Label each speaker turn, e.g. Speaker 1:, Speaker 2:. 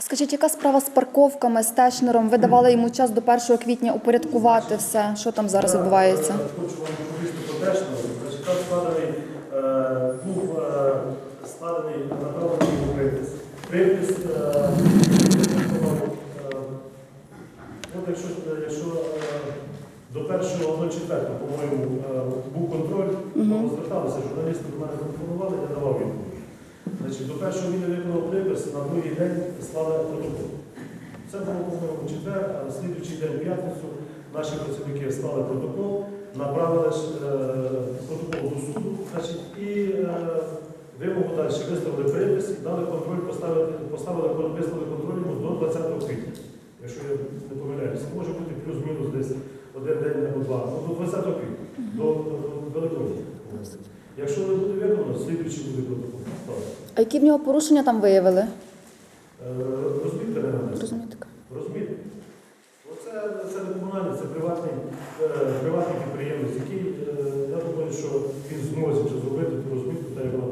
Speaker 1: А скажіть, яка справа з парковками, з Тешнером? Ви давали йому час до 1 квітня упорядкувати все. Що там зараз відбувається?
Speaker 2: Я, е, складений, е, був е, складений направлений припис. Припис, е, е, якщо, е, до 1.04, по-моєму, е, був контроль, то зверталися, журналісти до мене телефонували, я давав відповідь. Значить, до першого він виконав припис, на другий день склали протокол. Це було, по-моєму, четвер, а на слідуючий день, в п'ятницю, наші працівники склали протокол, направили е, протокол до суду, значить, і е, вимогу далі виставили припис і дали контроль, поставили, поставили виставили контроль до 20 квітня. Якщо я не помиляюся, може бути плюс-мінус десь один день або два, ну до 20 квітня, до Великодня. Якщо не буде виконано, слідуючий буде протокол.
Speaker 1: А які в нього порушення там виявили?
Speaker 2: Розмітка Розмітка. Оце Це, не комунальне, це приватний, е, приватний підприємець, який, е, я думаю, що він зможе зробити ту розмітку, та як вона